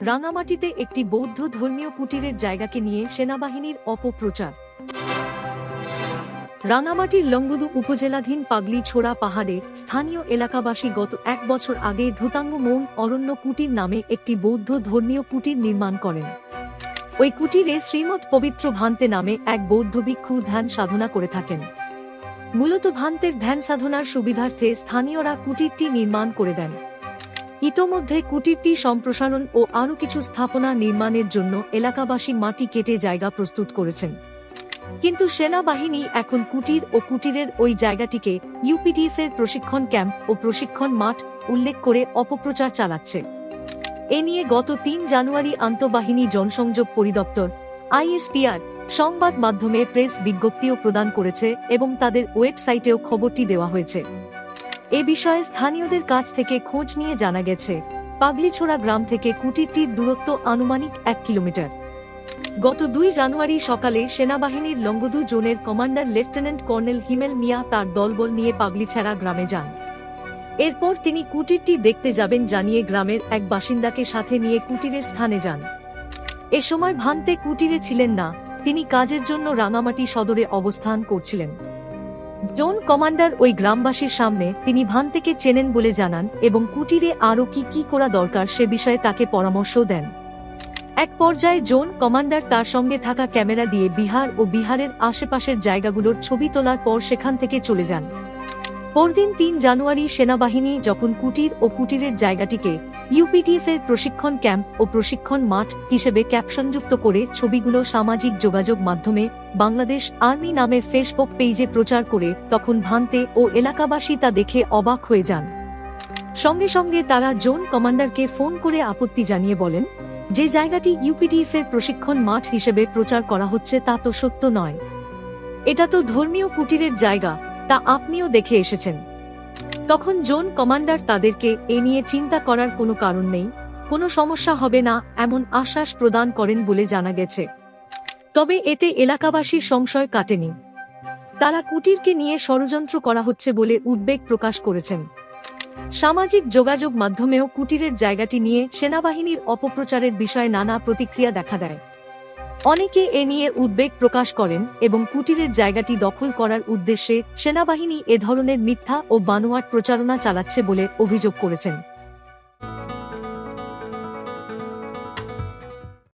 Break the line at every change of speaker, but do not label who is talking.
রাঙামাটিতে একটি বৌদ্ধ ধর্মীয় কুটিরের জায়গাকে নিয়ে সেনাবাহিনীর অপপ্রচার। রাঙামাটির লঙ্গুদু উপজেলাধীন পাগলি ছোড়া পাহাড়ে স্থানীয় এলাকাবাসী গত এক বছর আগে ধুতাঙ্গ মৌন অরণ্য কুটির নামে একটি বৌদ্ধ ধর্মীয় কুটির নির্মাণ করেন। ওই কুটিরে শ্রীমৎ পবিত্র ভান্তে নামে এক বৌদ্ধ ভিক্ষু ধ্যান সাধনা করে থাকেন। মূলত ভান্তের ধ্যান সাধনার সুবিধার্থে স্থানীয়রা কুটিরটি নির্মাণ করে দেন। ইতোমধ্যে কুটিরটি সম্প্রসারণ ও আরও কিছু স্থাপনা নির্মাণের জন্য এলাকাবাসী মাটি কেটে জায়গা প্রস্তুত করেছেন। কিন্তু সেনাবাহিনী এখন কুটির ও কুটিরের ওই জায়গাটিকে ইউপিডিএফ এর প্রশিক্ষণ ক্যাম্প ও প্রশিক্ষণ মাঠ উল্লেখ করে অপপ্রচার চালাচ্ছে। এ নিয়ে গত তিন জানুয়ারি আন্তঃবাহিনী জনসংযোগ পরিদপ্তর, আইএসপিআর, সংবাদ মাধ্যমে প্রেস বিজ্ঞপ্তিও প্রদান করেছে এবং তাদের ওয়েবসাইটেও খবরটি দেওয়া হয়েছে। এ বিষয়ে স্থানীয়দের কাছ থেকে খোঁজ নিয়ে জানা গেছে, পাগলিছোড়া গ্রাম থেকে কুটিরটির দূরত্ব আনুমানিক এক কিলোমিটার। গত দুই জানুয়ারি সকালে সেনাবাহিনীর লঙ্গদু জোনের commander lieutenant colonel Himel Mia তার দলবল নিয়ে পাগলিছাড়া গ্রামে যান। এরপর তিনি কুটিরটি দেখতে যাবেন জানিয়ে গ্রামের এক বাসিন্দাকে সাথে নিয়ে কুটিরের স্থানে যান। এ সময় ভান্তে কুটিরে ছিলেন না, তিনি কাজের জন্য রাঙামাটি সদরে অবস্থান করছিলেন। জোন কমান্ডার ওই গ্রামবাসীর সামনে তিনি ভান্তেকে চেনেন বলে জানান এবং কুটিরে আরও কি কি করা দরকার সে বিষয়ে তাকে পরামর্শ দেন। এক পর্যায়ে জোন কমান্ডার তার সঙ্গে থাকা ক্যামেরা দিয়ে বিহার ও বিহারের আশেপাশের জায়গাগুলোর ছবি তোলার পর সেখান থেকে চলে যান। পরদিন তিন জানুয়ারি সেনাবাহিনী যখন কুটির ও কুটিরের জায়গাটিকে ইউপিটিএফ এর প্রশিক্ষণ ক্যাম্প ও প্রশিক্ষণ মাঠ হিসেবে ক্যাপশনযুক্ত করে ছবিগুলো সামাজিক যোগাযোগ মাধ্যমে বাংলাদেশ আর্মি নামের ফেসবুক পেজে প্রচার করে তখন ভান্তে ও এলাকাবাসী তা দেখে অবাক হয়ে যান। সঙ্গে সঙ্গে তারা জোন কমান্ডারকে ফোন করে আপত্তি জানিয়ে বলেন, যে জায়গাটি ইউপিডিএফ এর প্রশিক্ষণ মাঠ হিসেবে প্রচার করা হচ্ছে তা তো সত্য নয়। এটা তো ধর্মীয় কুটিরের জায়গা তা আপনিও দেখে এসেছেন। তখন জোন কমান্ডার তাদেরকে এ নিয়ে চিন্তা করার কোনো কারণ নেই, কোনো সমস্যা হবে না, এমন আশ্বাস প্রদান করেন বলে জানা গেছে। তবে এতে এলাকাবাসীর সংশয় কাটেনি। তারা কুটিরকে নিয়ে ষড়যন্ত্র করা হচ্ছে বলে উদ্বেগ প্রকাশ করেছেন। সামাজিক যোগাযোগ মাধ্যমেও কুটিরের জায়গাটি নিয়ে সেনাবাহিনীর অপপ্রচারের বিষয়ে নানা প্রতিক্রিয়া দেখা দেয়। অনেকে এ নিয়ে উদ্বেগ প্রকাশ করেন এবং কুটিরের জায়গাটি দখল করার উদ্দেশ্যে সেনাবাহিনী এ ধরনের মিথ্যা ও বানোয়াট প্রচারণা চালাচ্ছে বলে অভিযোগ করেছেন।